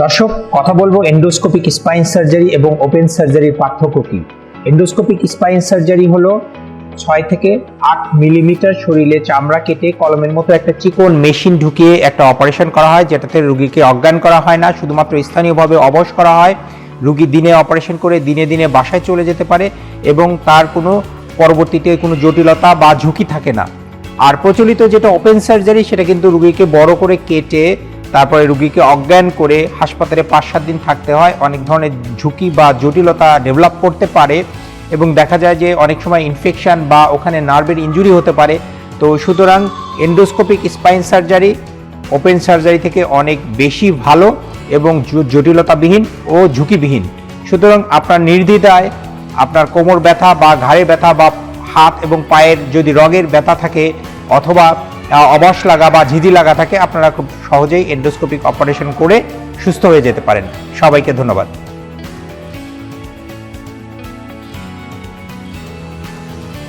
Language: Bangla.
দর্শক, কথা বলব এন্ডোস্কোপিক স্পাইন সার্জারি এবং ওপেন সার্জারির পার্থক্য কি? এন্ডোস্কোপিক স্পাইন সার্জারি হলো ছয় থেকে আট মিলিমিটার শরীরে চামড়া কেটে কলমের মতো একটা চিকন মেশিন ঢুকিয়ে একটা অপারেশন করা হয়, যেটাতে রুগীকে অজ্ঞান করা হয় না, শুধুমাত্র স্থানীয়ভাবে অবশ করা হয়। রুগী দিনে অপারেশন করে দিনে দিনে বাসায় চলে যেতে পারে এবং তার কোনো পরবর্তীতে কোনো জটিলতা বা ঝুঁকি থাকে না। আর প্রচলিত যেটা ওপেন সার্জারি সেটা কিন্তু রুগীকে বড় করে কেটে তারপরে রুগীকে অজ্ঞান করে হাসপাতালে পাঁচ সাত দিন থাকতে হয়। অনেক ধরনের ঝুঁকি বা জটিলতা ডেভেলপ করতে পারে এবং দেখা যায় যে অনেক সময় ইনফেকশান বা ওখানে নার্ভের ইনজুরি হতে পারে। তো সুতরাং endoscopic spine surgery open surgery থেকে অনেক বেশি ভালো এবং জটিলতাবিহীন ও ঝুঁকিবিহীন। সুতরাং আপনার নির্দ্বিধায় আপনার কোমর ব্যথা বা ঘাড়ে ব্যথা বা হাত এবং পায়ের যদি রগের ব্যথা থাকে অথবা অবশ লাগা বা ঝিঝি লাগা থাকে, আপনারা খুব সহজেই এন্ডোস্কোপিক অপারেশন করে সুস্থ হয়ে যেতে পারেন। সবাইকে ধন্যবাদ।